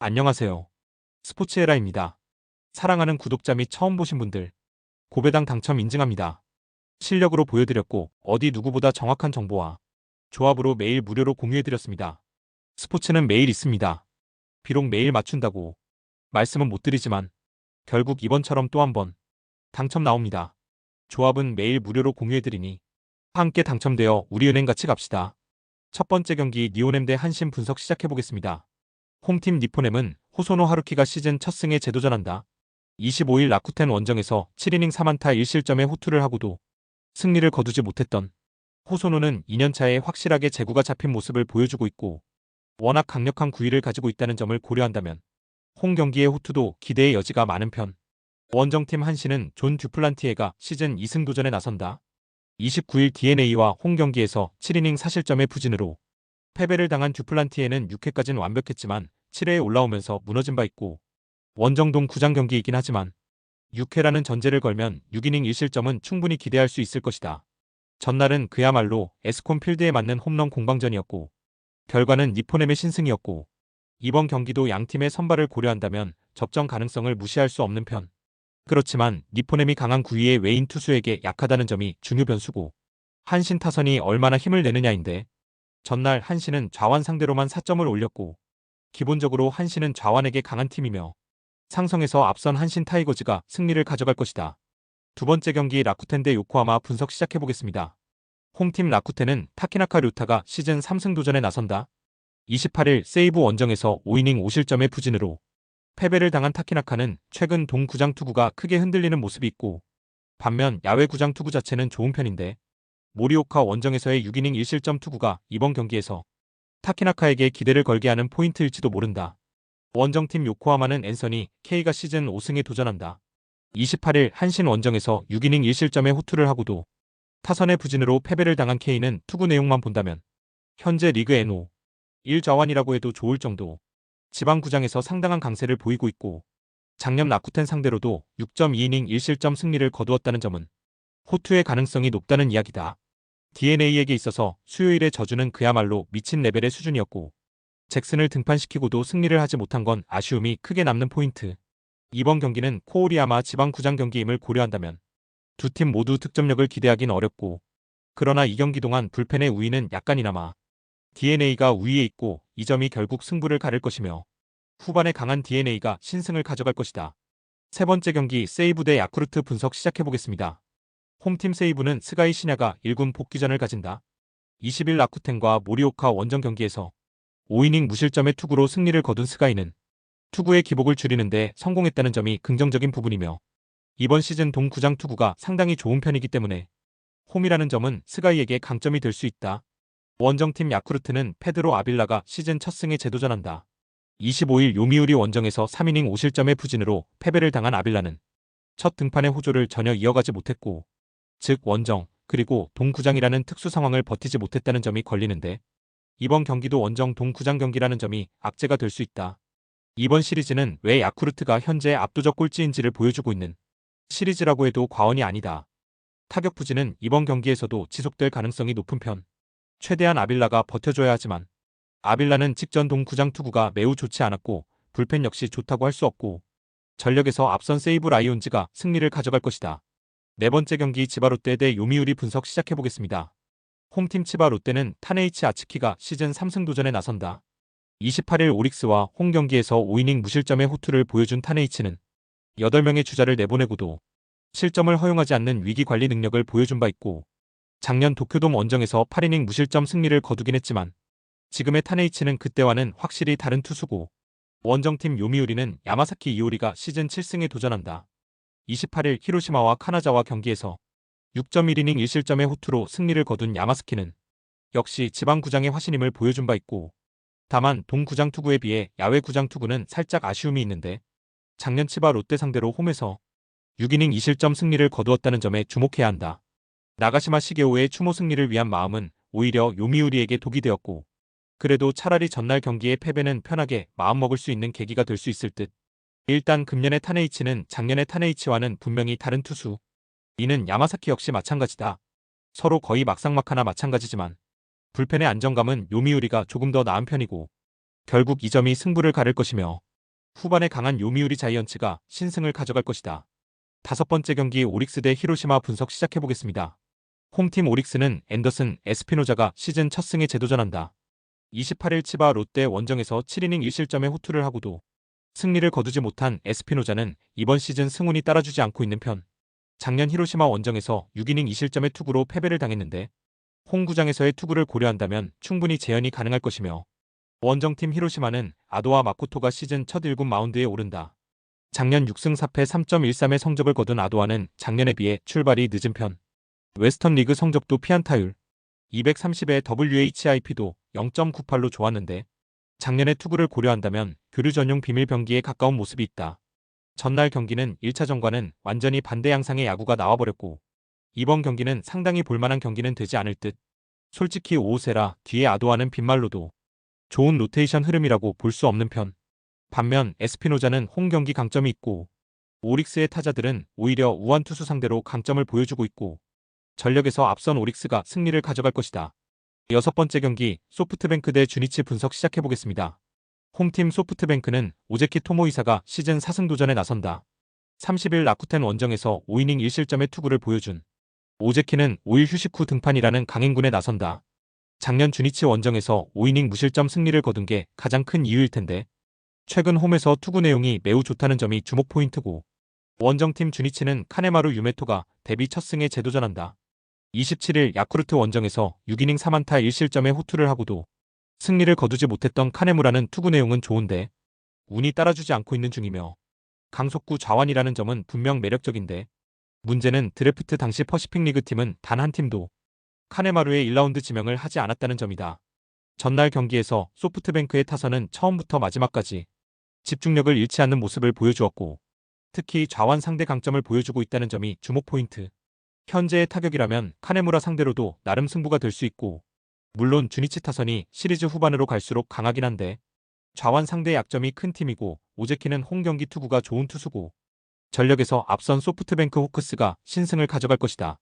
안녕하세요. 스포츠에라입니다. 사랑하는 구독자 및 처음 보신 분들, 고배당 당첨 인증합니다. 실력으로 보여드렸고, 어디 누구보다 정확한 정보와 조합으로 매일 무료로 공유해드렸습니다. 스포츠는 매일 있습니다. 비록 매일 맞춘다고 말씀은 못 드리지만, 결국 이번처럼 또 한 번 당첨 나옵니다. 조합은 매일 무료로 공유해드리니, 함께 당첨되어 우리은행 같이 갑시다. 첫 번째 경기 니오넴 대 한신 분석 시작해보겠습니다. 홈팀 니포넴은 호소노 하루키가 시즌 첫 승에 재도전한다. 25일 라쿠텐 원정에서 7이닝 3안타 1실점의 호투를 하고도 승리를 거두지 못했던 호소노는 2년차에 확실하게 제구가 잡힌 모습을 보여주고 있고 워낙 강력한 구위를 가지고 있다는 점을 고려한다면 홈 경기의 호투도 기대의 여지가 많은 편. 원정팀 한신은 존 듀플란티에가 시즌 2승 도전에 나선다. 29일 DNA와 홈 경기에서 7이닝 4실점의 부진으로 패배를 당한 듀플란티에는 6회까지는 완벽했지만 7회에 올라오면서 무너진 바 있고 원정동 구장 경기이긴 하지만 6회라는 전제를 걸면 6이닝 1실점은 충분히 기대할 수 있을 것이다. 전날은 그야말로 에스콘 필드에 맞는 홈런 공방전이었고 결과는 니포넴의 신승이었고 이번 경기도 양팀의 선발을 고려한다면 접전 가능성을 무시할 수 없는 편. 그렇지만 니포넴이 강한 구위의 외인 투수에게 약하다는 점이 중요 변수고 한신 타선이 얼마나 힘을 내느냐인데 전날 한신은 좌완 상대로만 4점을 올렸고 기본적으로 한신은 좌완에게 강한 팀이며 상성에서 앞선 한신 타이거즈가 승리를 가져갈 것이다. 두 번째 경기 라쿠텐 대 요코하마 분석 시작해보겠습니다. 홈팀 라쿠텐은 타키나카 류타가 시즌 3승 도전에 나선다. 28일 세이브 원정에서 5이닝 5실점의 부진으로 패배를 당한 타키나카는 최근 동 구장 투구가 크게 흔들리는 모습이 있고 반면 야외 구장 투구 자체는 좋은 편인데 모리오카 원정에서의 6이닝 1실점 투구가 이번 경기에서 타키나카에게 기대를 걸게 하는 포인트일지도 모른다. 원정팀 요코하마는 앤서니 K가 시즌 5승에 도전한다. 28일 한신 원정에서 6이닝 1실점의 호투를 하고도 타선의 부진으로 패배를 당한 K는 투구 내용만 본다면 현재 리그 NO 1좌완이라고 해도 좋을 정도 지방구장에서 상당한 강세를 보이고 있고 작년 라쿠텐 상대로도 6.2이닝 1실점 승리를 거두었다는 점은 호투의 가능성이 높다는 이야기다. DNA에게 있어서 수요일의 저주는 그야말로 미친 레벨의 수준이었고 잭슨을 등판시키고도 승리를 하지 못한 건 아쉬움이 크게 남는 포인트. 이번 경기는 코오리야마 지방구장 경기임을 고려한다면 두 팀 모두 득점력을 기대하긴 어렵고 그러나 이 경기 동안 불펜의 우위는 약간이나마 DNA가 우위에 있고 이 점이 결국 승부를 가를 것이며 후반에 강한 DNA가 신승을 가져갈 것이다. 세 번째 경기 세이브 대 야쿠르트 분석 시작해보겠습니다. 홈팀 세이브는 스가이 시냐가 1군 복귀전을 가진다. 20일 라쿠텐과 모리오카 원정 경기에서 5이닝 무실점의 투구로 승리를 거둔 스가이는 투구의 기복을 줄이는데 성공했다는 점이 긍정적인 부분이며 이번 시즌 동구장 투구가 상당히 좋은 편이기 때문에 홈이라는 점은 스가이에게 강점이 될 수 있다. 원정팀 야쿠르트는 페드로 아빌라가 시즌 첫 승에 재도전한다. 25일 요미우리 원정에서 3이닝 5실점의 부진으로 패배를 당한 아빌라는 첫 등판의 호조를 전혀 이어가지 못했고 즉 원정 그리고 동구장이라는 특수 상황을 버티지 못했다는 점이 걸리는데 이번 경기도 원정 동구장 경기라는 점이 악재가 될 수 있다. 이번 시리즈는 왜 야쿠르트가 현재 압도적 꼴찌인지를 보여주고 있는 시리즈라고 해도 과언이 아니다. 타격 부진은 이번 경기에서도 지속될 가능성이 높은 편. 최대한 아빌라가 버텨줘야 하지만 아빌라는 직전 동구장 투구가 매우 좋지 않았고 불펜 역시 좋다고 할 수 없고 전력에서 앞선 세이브 라이온즈가 승리를 가져갈 것이다. 네 번째 경기 치바 롯데 대 요미우리 분석 시작해보겠습니다. 홈팀 치바 롯데는 타네이치 아츠키가 시즌 3승 도전에 나선다. 28일 오릭스와 홈 경기에서 5이닝 무실점의 호투를 보여준 타네이치는 8명의 주자를 내보내고도 실점을 허용하지 않는 위기 관리 능력을 보여준 바 있고 작년 도쿄돔 원정에서 8이닝 무실점 승리를 거두긴 했지만 지금의 타네이치는 그때와는 확실히 다른 투수고 원정팀 요미우리는 야마사키 이오리가 시즌 7승에 도전한다. 28일 히로시마와 카나자와 경기에서 6.1이닝 1실점의 호투로 승리를 거둔 야마스키는 역시 지방 구장의 화신임을 보여준 바 있고 다만 동 구장 투구에 비해 야외 구장 투구는 살짝 아쉬움이 있는데 작년 치바 롯데 상대로 홈에서 6이닝 2실점 승리를 거두었다는 점에 주목해야 한다. 나가시마 시게오의 추모 승리를 위한 마음은 오히려 요미우리에게 독이 되었고 그래도 차라리 전날 경기의 패배는 편하게 마음먹을 수 있는 계기가 될 수 있을 듯. 일단 금년의 타네이치는 작년의 타네이치와는 분명히 다른 투수. 이는 야마사키 역시 마찬가지다. 서로 거의 막상막하나 마찬가지지만 불펜의 안정감은 요미우리가 조금 더 나은 편이고 결국 이 점이 승부를 가를 것이며 후반에 강한 요미우리 자이언츠가 신승을 가져갈 것이다. 다섯 번째 경기 오릭스 대 히로시마 분석 시작해 보겠습니다. 홈팀 오릭스는 앤더슨, 에스피노자가 시즌 첫 승에 재도전한다. 28일 치바 롯데 원정에서 7이닝 1실점의 호투를 하고도 승리를 거두지 못한 에스피노자는 이번 시즌 승운이 따라주지 않고 있는 편. 작년 히로시마 원정에서 6이닝 2실점의 투구로 패배를 당했는데 홈구장에서의 투구를 고려한다면 충분히 재현이 가능할 것이며 원정팀 히로시마는 아도와 마코토가 시즌 첫 1군 마운드에 오른다. 작년 6승 4패 3.13의 성적을 거둔 아도아는 작년에 비해 출발이 늦은 편. 웨스턴 리그 성적도 피안타율 230의 WHIP도 0.98로 좋았는데 작년의 투구를 고려한다면 교류 전용 비밀 병기에 가까운 모습이 있다. 전날 경기는 1차전과는 완전히 반대 양상의 야구가 나와버렸고 이번 경기는 상당히 볼만한 경기는 되지 않을 듯. 솔직히 오우세라 뒤에 아도아는 빈말로도 좋은 로테이션 흐름이라고 볼 수 없는 편. 반면 에스피노자는 홈 경기 강점이 있고 오릭스의 타자들은 오히려 우한 투수 상대로 강점을 보여주고 있고 전력에서 앞선 오릭스가 승리를 가져갈 것이다. 여섯 번째 경기 소프트뱅크 대 주니치 분석 시작해 보겠습니다. 홈팀 소프트뱅크는 오제키 토모이사가 시즌 4승 도전에 나선다. 30일 라쿠텐 원정에서 5이닝 1실점의 투구를 보여준 오제키는 5일 휴식 후 등판이라는 강행군에 나선다. 작년 주니치 원정에서 5이닝 무실점 승리를 거둔 게 가장 큰 이유일 텐데 최근 홈에서 투구 내용이 매우 좋다는 점이 주목 포인트고 원정팀 주니치는 카네마루 유메토가 데뷔 첫 승에 재도전한다. 27일 야쿠르트 원정에서 6이닝 3안타 1실점의 호투를 하고도 승리를 거두지 못했던 카네무라는 투구 내용은 좋은데 운이 따라주지 않고 있는 중이며 강속구 좌완이라는 점은 분명 매력적인데 문제는 드래프트 당시 퍼시픽 리그 팀은 단 한 팀도 카네마루의 1라운드 지명을 하지 않았다는 점이다. 전날 경기에서 소프트뱅크의 타선은 처음부터 마지막까지 집중력을 잃지 않는 모습을 보여주었고 특히 좌완 상대 강점을 보여주고 있다는 점이 주목 포인트. 현재의 타격이라면 카네무라 상대로도 나름 승부가 될 수 있고 물론 주니치 타선이 시리즈 후반으로 갈수록 강하긴 한데 좌완 상대 약점이 큰 팀이고 오제키는 홈 경기 투구가 좋은 투수고 전력에서 앞선 소프트뱅크 호크스가 신승을 가져갈 것이다.